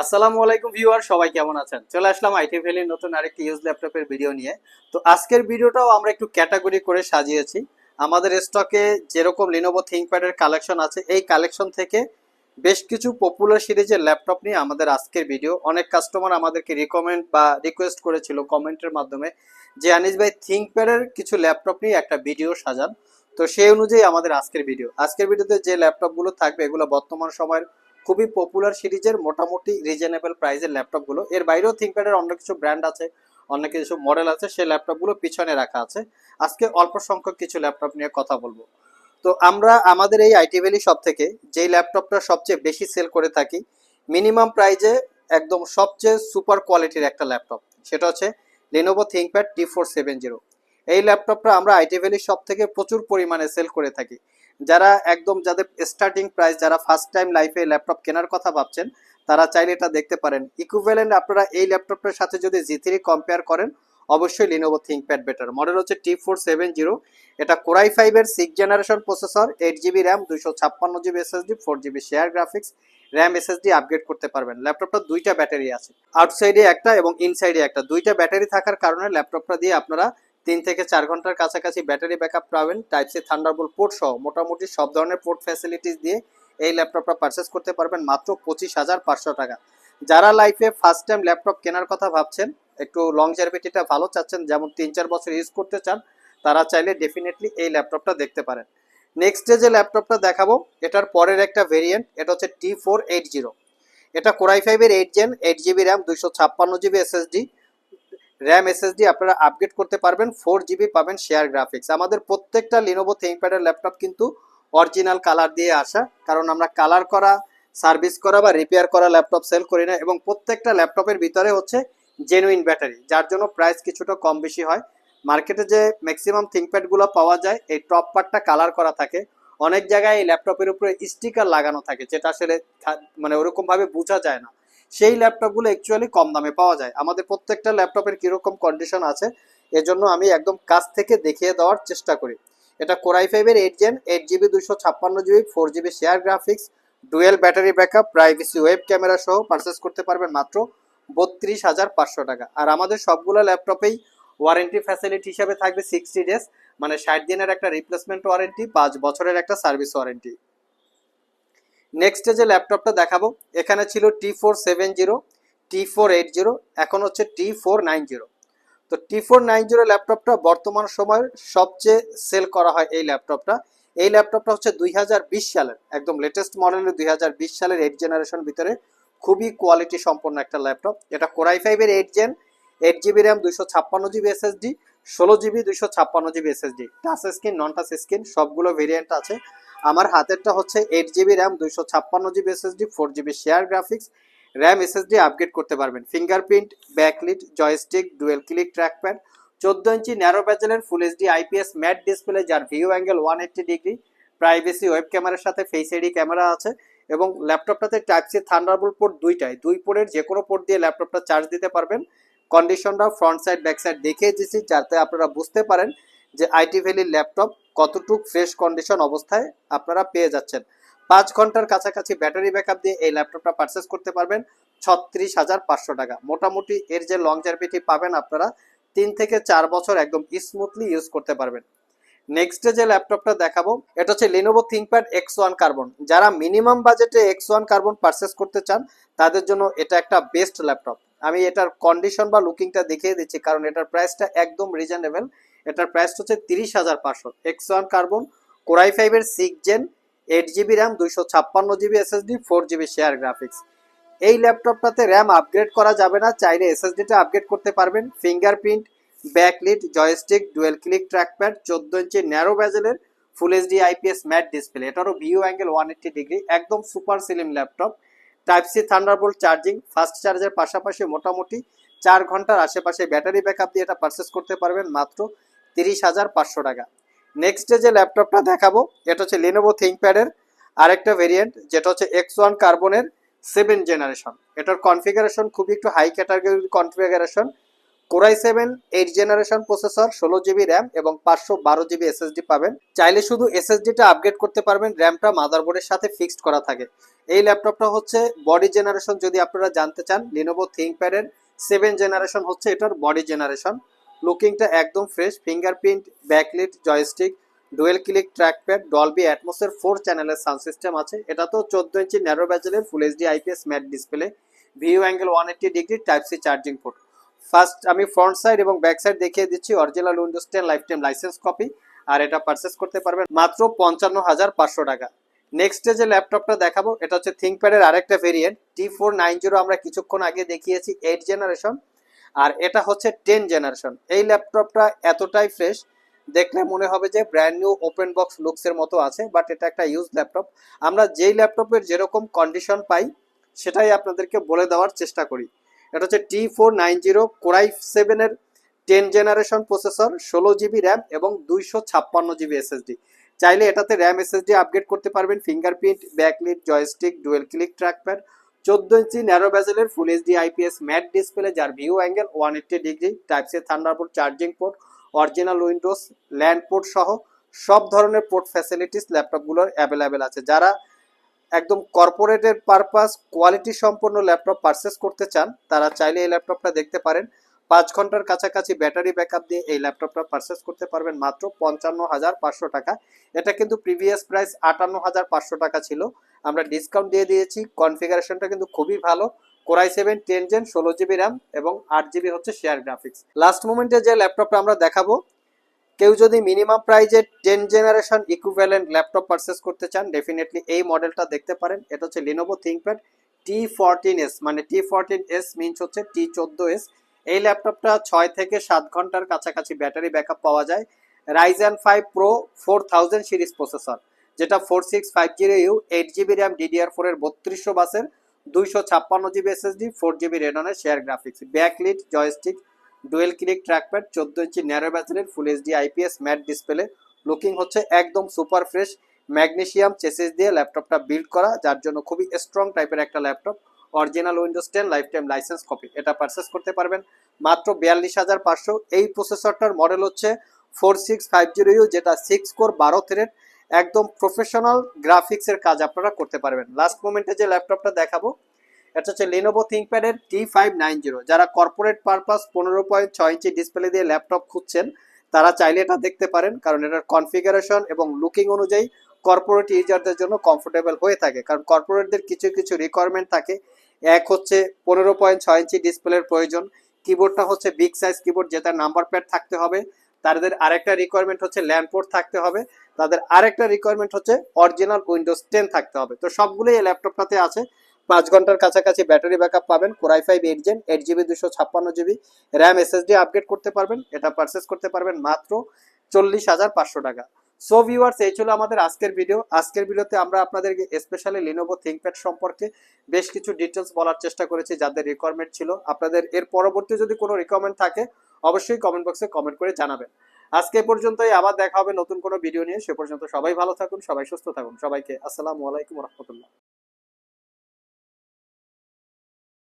আসসালামু আলাইকুম ভিউয়ার, সবাই কেমন আছেন? চলে আসলাম আইটি ভ্যালির নতুন আরেকটি ইউজ ল্যাপটপের ভিডিও নিয়ে। তো আজকের ভিডিওটাও আমরা একটু ক্যাটাগরি করে সাজিয়েছি। আমাদের স্টকে যেরকম লিনোভো থিঙ্কপ্যাডের কালেকশন আছে, এই কালেকশন থেকে বেশ কিছু পপুলার সিরিজের ল্যাপটপ নিয়ে আমাদের আজকের ভিডিও অনেক কাস্টমার আমাদেরকে রিকমেন্ড বা রিকোয়েস্ট করেছিল কমেন্টের মাধ্যমে যে, আনিস ভাই থিঙ্কপ্যাডের কিছু ল্যাপটপ নিয়ে একটা ভিডিও সাজান। তো সেই অনুযায়ী আমাদের আজকের ভিডিও আজকের ভিডিওতে যে ল্যাপটপগুলো থাকবে, এগুলো বর্তমান সময়ের খুবই পপুলার সিরিজের মোটামুটি রিজনেবল প্রাইসের ল্যাপটপগুলো এর বাইরেও থিঙ্কপ্যাডের অন্য কিছু ব্র্যান্ড আছে অনেক কিছু মডেল আছে, সেই ল্যাপটপগুলো পিছনে রাখা আছে। আজকে অল্প সংখ্যক কিছু ল্যাপটপ নিয়ে কথা বলব। তো আমরা, আমাদের এই আইটি ভ্যালি শপ থেকে যেই ল্যাপটপটা সবচেয়ে বেশি সেল করে থাকি মিনিমাম প্রাইজে একদম সবচেয়ে সুপার কোয়ালিটির একটা ল্যাপটপ সেটা হচ্ছে Lenovo ThinkPad T four seven zero এই ল্যাপটপটা আমরা আইটি ভ্যালি শপ থেকে প্রচুর পরিমাণে সেল করে থাকি। যারা একদম যাদের স্টার্টিং প্রাইস যারা ফার্স্ট টাইম লাইফে ল্যাপটপ কেনার কথা ভাবছেন, তারা চাইলে এটা দেখতে পারেন। ইকুইভ্যালেন্ট আপনারা এই ল্যাপটপটার সাথে যদি জি থ্রি কম্পেয়ার করেন, অবশ্যই লিনোভো থিঙ্কপ্যাড বেটার মডেল হচ্ছে টি ফোর সেভেন জিরো এটা কোরাই ফাইভের six generation processor eight GB RAM দুইশো ছাপ্পান্ন GB SSD four GB share graphics RAM SSD upgrade করতে পারবেন। ল্যাপটপটা দুইটা ব্যাটারি আছে। আউটসাইডে একটা এবং ইনসাইডে একটা। দুইটা ব্যাটারি থাকার কারণে ল্যাপটপটা দিয়ে আপনারা তিন থেকে চার ঘণ্টার কাছাকাছি ব্যাটারি ব্যাকআপ পাবেন টাইপ সি থান্ডারবোল্ট পোর্ট সহ। মোটামুটি সব ধরনের পোর্ট ফ্যাসিলিটিস দিয়ে এই ল্যাপটপটা পারচেস করতে পারবেন মাত্র পঁচিশ হাজার পাঁচশো টাকা। যারা লাইফে ফার্স্ট টাইম ল্যাপটপ কেনার কথা ভাবছেন, একটু লং জার্ভিটিটা ভালো চাচ্ছেন, যেমন তিন চার বছর ইউজ করতে চান, তারা চাইলে ডেফিনেটলি এই ল্যাপটপটা দেখতে পারেন। নেক্সট ডে যে ল্যাপটপটা দেখাবো, এটার পরের একটা ভেরিয়েন্ট এটা হচ্ছে টি ফোর এইট জিরো এটা কোরাই ফাইভের eight gen eight GB RAM দুইশো ছাপ্পান্ন জিবি এসএসডি র্যাম এসএসডি আপনারা আপগ্রেড করতে পারবেন ফোর জিবি পাবেন শেয়ার গ্রাফিক্স আমাদের প্রত্যেকটা লিনোভো থিঙ্কপ্যাডের ল্যাপটপ কিন্তু অরিজিনাল কালার দিয়ে আসা, কারণ আমরা কালার করা সার্ভিস করা বা রিপেয়ার করা ল্যাপটপ সেল করি না এবং প্রত্যেকটা ল্যাপটপের ভিতরে হচ্ছে জেনুইন ব্যাটারি যার জন্য প্রাইস কিছুটা কম বেশি হয়। মার্কেটে যে ম্যাক্সিমাম থিঙ্কপ্যাডগুলো পাওয়া যায়, এই টপ পার্টটা কালার করা থাকে। অনেক জায়গায় এই ল্যাপটপের উপরে স্টিকার লাগানো থাকে, যেটা আসলে মানে ওরকমভাবে বোঝা যায় না। সেই ল্যাপটপগুলো অ্যাকচুয়ালি কম দামে পাওয়া যায়। আমাদের প্রত্যেকটা ল্যাপটপের কীরকম কন্ডিশন আছে, এজন্য আমি একদম কাছ থেকে দেখিয়ে দেওয়ার চেষ্টা করি। এটা কোরাই ফাইভের এইট জেন এইট জিবি দুশো ছাপ্পান্ন GB four GB share graphics dual battery backup privacy web camera সহ পারচেস করতে পারবেন মাত্র বত্রিশ হাজার পাঁচশো টাকা। আর আমাদের সবগুলো ল্যাপটপেই ওয়ারেন্টি ফ্যাসিলিটি হিসাবে থাকবে সিক্সটি ডেজ মানে ষাট দিনের একটা রিপ্লেসমেন্ট ওয়ারেন্টি পাঁচ বছরের একটা সার্ভিস ওয়ারেন্টি নেক্সট যে ল্যাপটপটা দেখাবো, এখানে ছিল T four seven zero T four eight zero এখন হচ্ছে টি ফোর নাইন জিরো তো টি ফোর নাইন জিরো ল্যাপটপটা বর্তমান সময়ের সবচেয়ে সেল করা হয় এই ল্যাপটপটা এই ল্যাপটপটা হচ্ছে দুই হাজার বিশ সালের, একদম লেটেস্ট মডেলের দুই হাজার বিশ সালের এইট জেনারেশন ভিতরে খুবই কোয়ালিটি সম্পন্ন একটা ল্যাপটপ এটা কোরাই ফাইভের eight gen eight GB RAM দুইশো ছাপ্পান্ন জিবি এসএসডি ষোলো জিবি দুইশো ছাপ্পান্ন GB SSD touch screen non touch screen সবগুলো ভেরিয়েন্ট আছে। আমার হাতেরটা হচ্ছে এইট জিবি র্যাম দুইশো ছাপ্পান্ন GB SSD four GB share graphics RAM SSD upgrade করতে পারবেন। Fingerprint backlit joystick dual click trackpad চোদ্দ inch narrow ব্যাজেলের full HD IPS matte display যার view angle one eighty degree privacy web ক্যামেরার সাথে face ID camera আছে এবং ল্যাপটপটাতে type C Thunderbolt port দুইটাই। দুই পোর্টের যে কোনো পোর্ট দিয়ে ল্যাপটপটা চার্জ দিতে পারবেন। কন্ডিশনটা ফ্রন্ট সাইড ব্যাক সাইড দেখিয়ে দিচ্ছি যাতে আপনারা বুঝতে পারেন যে আইটি ভ্যালির ল্যাপটপ কতটুক ফ্রেশ কন্ডিশন অবস্থায় আপনারা পেয়ে যাচ্ছেন। পাঁচ ঘণ্টার কাছাকাছি ব্যাটারি ব্যাকআপ দিয়ে এই ল্যাপটপটা পারচেস করতে পারবেন ছত্রিশ হাজার পাঁচশো টাকা। মোটামুটি এর যে লং জার্ভিটি পাবেন আপনারা তিন থেকে চার বছর একদম স্মুথলি ইউজ করতে পারবেন। নেক্সটে যে ল্যাপটপটা দেখাবো, এটা হচ্ছে Lenovo ThinkPad X one carbon যারা মিনিমাম বাজেটে এক্স ওয়ান কার্বন পারচেস করতে চান, তাদের জন্য এটা একটা বেস্ট ল্যাপটপ আমি এটার কন্ডিশন বা লুকিংটা দেখিয়ে দিচ্ছি, কারণ এটার প্রাইসটা একদম রিজনেবল এটার প্রাইস হচ্ছে তিরিশ হাজার পাঁচশো। X one carbon core i ফাইভের six gen eight GB RAM দুইশো ছাপ্পান্ন GB SSD four GB share graphics এই ল্যাপটপটাতে র্যাম আপগ্রেড করা যাবে না, চাইলে এসএসডিটা আপগ্রেড করতে পারবেন। Fingerprint backlit joystick dual click trackpad চোদ্দ inch narrow ব্যাজেলের full HD IPS matte display এটারও view angle one eighty degree একদম super slim laptop type C Thunderbolt charging fast চার্জের পাশাপাশি মোটামুটি চার ঘণ্টার আশেপাশে ব্যাটারি ব্যাকআপ দিয়ে এটা পারচেস করতে পারবেন। মাত্র তিরিশ হাজার পাঁচশো টাকা। নেক্সট ডে যে ল্যাপটপটা দেখাবো, এটা হচ্ছে লিনোভো থিঙ্কপ্যাডের আরেকটা ভেরিয়েন্ট যেটা হচ্ছে এক্স ওয়ান কার্বনের সেভেন জেনারেশন এটার কনফিগারেশন খুবই একটু হাই ক্যাটাগরির configuration core i seven eight generation processor ষোলো জিবি র্যাম এবং পাঁচশো বারো জিবি এসএসডি পাবেন। চাইলে শুধু এসএসডিটা আপগ্রেড করতে পারবেন র্যামটা মাদারবোর্ডের সাথে ফিক্সড করা থাকে। এই ল্যাপটপটা হচ্ছে বডি জেনারেশন যদি আপনারা জানতে চান লিনোভো থিঙ্কপ্যাডের সেভেন জেনারেশন হচ্ছে এটার বডি জেনারেশন লুকিংটা একদম fresh, fingerprint, backlit, joystick, dual click trackpad, Dolby অ্যাটমসের four চ্যানেলের সাউন্ড সিস্টেম আছে। এটা তো চোদ্দ inch narrow ব্যাচেলের full HD IPS matte display view angle one eighty degree type C charging port first আমি ফ্রন্ট সাইড এবং back side দেখিয়ে দিচ্ছি original Windows ten life time license copy আর এটা পারচেস করতে পারবেন মাত্র পঞ্চান্ন হাজার পাঁচশো টাকা। নেক্সট যে ল্যাপটপটা দেখাবো, এটা হচ্ছে থিঙ্কপ্যাডের আরেকটা variant T four nine zero আমরা কিছুক্ষণ আগে দেখিয়েছি এইট জেনারেশন আর এটা হচ্ছে টেন জেনারেশন এই ল্যাপটপটা এতটাই ফ্রেশ দেখলে মনে হবে যে ব্র্যান্ড নিউ ওপেন বক্স লুকসের মতো আছে বাট এটা একটা ইউজ ল্যাপটপ। আমরা যেই ল্যাপটপের যেরকম কন্ডিশন পাই, সেটাই আপনাদেরকে বলে দেওয়ার চেষ্টা করি। এটা হচ্ছে T four nine zero core i সেভেনের টেন জেনারেশন প্রসেসর ষোলো জিবি র্যাম এবং দুইশো ছাপ্পান্ন জিবি এসএসডি চাইলে এটাতে র্যাম এসএসডি আপগ্রেড করতে পারবেন fingerprint backlit joystick dual click trackpad চোদ্দ inch narrow ব্যাজেলের full HD IPS matte display যার view angle one eighty degree type C Thunderbolt charging port original Windows LAN port সহ সব ধরনের port facilities ল্যাপটপগুলোর available আছে। যারা একদম কর্পোরেটের পারপাস কোয়ালিটি সম্পন্ন ল্যাপটপ পারচেস করতে চান, তারা চাইলে এই ল্যাপটপটা দেখতে পারেন। পাঁচ ঘণ্টার কাছাকাছি ব্যাটারি ব্যাকআপ দিয়ে এই ল্যাপটপটা পারচেস করতে পারবেন মাত্র পঞ্চান্ন হাজার পাঁচশো টাকা। এটা কিন্তু প্রিভিয়াস প্রাইস আটান্ন হাজার পাঁচশো টাকা ছিল। আমরা ডিসকাউন্ট দিয়ে দিয়েছি। কনফিগারেশনটা কিন্তু খুবই ভালো। Core i seven ten gen ষোলো জিবি র্যাম এবং আট জিবি হচ্ছে শেয়ার গ্রাফিক্স লাস্ট মোমেন্টে যে ল্যাপটপটা আমরা দেখাবো, কেউ যদি মিনিমাম প্রাইজে ten generation equivalent laptop purchase করতে চান ডেফিনেটলি এই মডেলটা দেখতে পারেন। এটা হচ্ছে Lenovo ThinkPad T fourteen S মানে টি ফোরটিন এস মিনস হচ্ছে টি চোদ্দ এস এই ল্যাপটপটা ছয় থেকে সাত ঘণ্টার কাছাকাছি ব্যাটারি ব্যাকআপ পাওয়া যায়। Ryzen five pro four thousand series processor যেটা four six five zero U eight GB RAM DDR four এর বত্রিশশো বাসের দুইশো ছাপ্পান্ন GB SSD four GB রেডনের share graphics backlit joystick dual click trackpad চোদ্দ inch narrow ব্যাচেলের full HD IPS matte display looking হচ্ছে একদম super fresh magnesium chassis দিয়ে ল্যাপটপটা বিল্ড করা, যার জন্য খুবই স্ট্রং টাইপের একটা laptop original Windows ten life time license copy এটা পারচেস করতে পারবেন। মাত্র বিয়াল্লিশ হাজার পাঁচশো। এই প্রসেসরটার মডেল হচ্ছে four six five zero U যেটা সিক্স কোর বারো থ্রেড একদম প্রফেশনাল গ্রাফিক্সের কাজ আপনারা করতে পারবেন। লাস্ট মোমেন্টে যে ল্যাপটপটা দেখাবো, এটা হচ্ছে লিনোভো থিঙ্কপ্যাডের টি ফাইভ নাইন জিরো যারা কর্পোরেট পারপাস পনেরো পয়েন্ট ছয় ইঞ্চি ডিসপ্লে দিয়ে ল্যাপটপ খুঁজছেন, তারা চাইলে এটা দেখতে পারেন, কারণ এটার কনফিগারেশন এবং লুকিং অনুযায়ী কর্পোরেট ইউজারদের জন্য কমফোর্টেবল হয়ে থাকে। কারণ কর্পোরেটদের কিছু কিছু রিকোয়ারমেন্ট থাকে। এক হচ্ছে পনেরো পয়েন্ট ছয় ইঞ্চি ডিসপ্লের প্রয়োজন। কিবোর্ডটা হচ্ছে বিগ সাইজ কিবোর্ড যেটা নাম্বার প্যাড থাকতে হবে। তাদের আরেকটা রিকোয়ারমেন্ট হচ্ছে ল্যান্ড পোর্ট থাকতে হবে। তাদের আরেকটা রিকোয়ারমেন্ট হচ্ছে অরিজিনাল উইন্ডোজ টেন থাকতে হবে। তো সবগুলোই এই ল্যাপটপটাতে আছে। পাঁচ ঘণ্টার কাছাকাছি ব্যাটারি ব্যাকআপ পাবেন। Core i five eight gen eight GB দুশো ছাপ্পান্ন জিবি র্যাম এসএসডি আপগ্রেড করতে পারবেন। এটা পারচেস করতে পারবেন মাত্র চল্লিশ হাজার পাঁচশো টাকা। সো ভিউয়ার্স এই ছিল আমাদের আজকের ভিডিও আজকের ভিডিওতে আমরা আপনাদেরকে স্পেশালি লিনোভো থিঙ্কপ্যাড সম্পর্কে বেশ কিছু ডিটেলস বলার চেষ্টা করেছি, যাদের রিকোয়ারমেন্ট ছিল। আপনাদের এর পরবর্তী যদি কোনো রিকোয়ারমেন্ট থাকে, অবশ্যই কমেন্ট বক্সে কমেন্ট করে জানাবেন। আজকে পর্যন্তই, আবার দেখা হবে নতুন কোনো ভিডিও নিয়ে। সে পর্যন্ত সবাই ভালো থাকুন, সবাই সুস্থ থাকুন। সবাইকে আসসালামু আলাইকুম রহমতুল্লাহ।